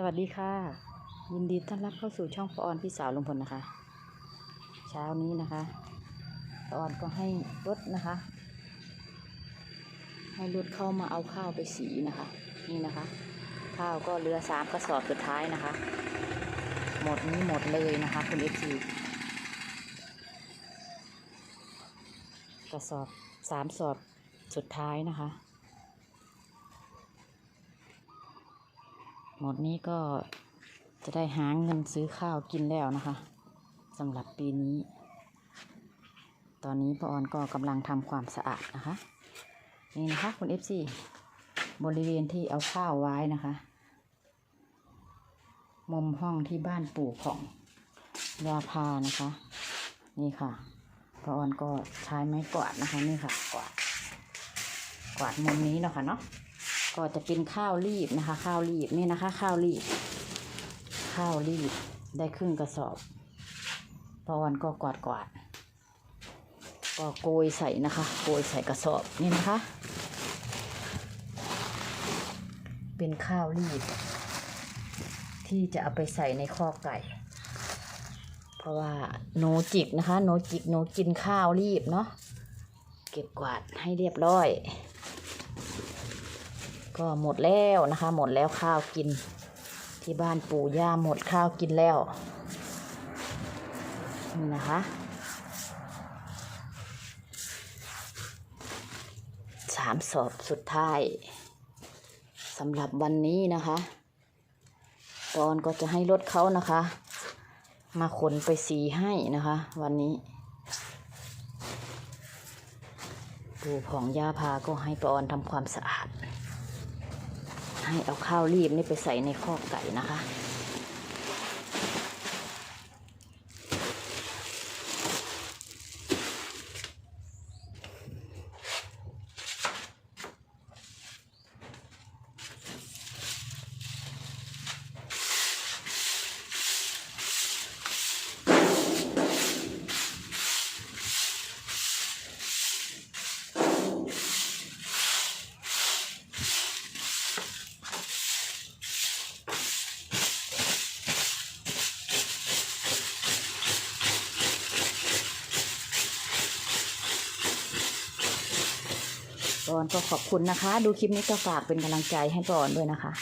สวัสดีค่ะ ยินดีต้อนรับเข้าสู่ช่องปออนพี่สาวลุงพลนะคะ เช้านี้นะคะปออนก็ให้รถนะคะ ให้รถเข้ามาเอาข้าวไปสีนะคะ นี่นะคะ ข้าวก็เหลือสามกระสอบสุดท้ายนะคะ หมดนี้หมดเลยนะคะคุณเอฟซีกระสอบสามสอบสุดท้ายนะคะ หมดนี้ก็จะได้หาเงินซื้อข้าวกินแล้วนะคะสำหรับปีนี้ ตอนนี้ป้าออนก็กำลังทำความสะอาดนะคะ นี่นะคะคุณเอฟซีบริเวณที่เอาข้าวไว้นะคะมุมห้องที่บ้านปู่ของยาพานะคะ นี่ค่ะป้าออนก็ใช้ไม้กวาดนะคะ นี่ค่ะกวาดกวาดมุมนี้เนาะค่ะเนาะ ก็จะเป็นข้าวรีบนะคะ ข้าวรีบนี่นะคะ ข้าวรีบ ข้าวรีบได้ครึ่งกระสอบพอวันก็กวาดกวาดก็โกยใส่นะคะ โกยใส่กระสอบนี่นะคะ เป็นข้าวรีบ ที่จะเอาไปใส่ในข้อไก่ เพราะว่าโนจิกนะคะ โนจิกโนกินข้าวรีบเนาะเก็บกวาดให้เรียบร้อย ก็หมดแล้วนะคะ หมดแล้วข้าวกิน ที่บ้านปู่ย่าหมดข้าวกินแล้วนี่นะคะสามสอบสุดท้ายสำหรับวันนี้นะคะปอนก็จะให้รถเขานะคะ มาขนไปสีให้นะคะ วันนี้ปู่ของย่าพาก็ให้ปอนทำความสะอาด ให้เอาข้าวรีบนี่ไปใส่ในข้อไก่นะคะ ปอนก็ขอบคุณนะคะ ดูคลิปนี้ก็ฝากเป็นกำลังใจให้ปอนด้วยนะคะ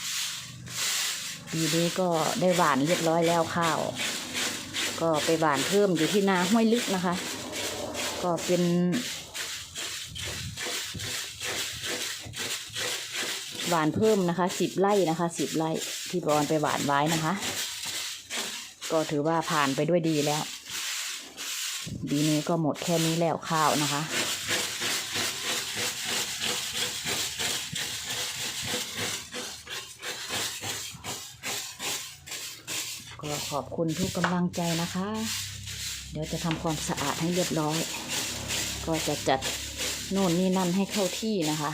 ปีนี้ก็ได้หวานเรียบร้อยแล้วข้าว ก็ไปหวานเพิ่มอยู่ที่นาห้วยลึกนะคะ ก็เป็นหวานเพิ่มนะคะสิบไร่นะคะสิบไร่ที่ปอนไปหวานไว้นะคะ ก็ถือว่าผ่านไปด้วยดีแล้วปีนี้ก็หมดแค่นี้แล้วข้าวนะคะ ก็ขอบคุณทุกกำลังใจนะคะ เดี๋ยวจะทำความสะอาดให้เรียบร้อย ก็จะจัดโน่นนี่นั่นให้เข้าที่นะคะ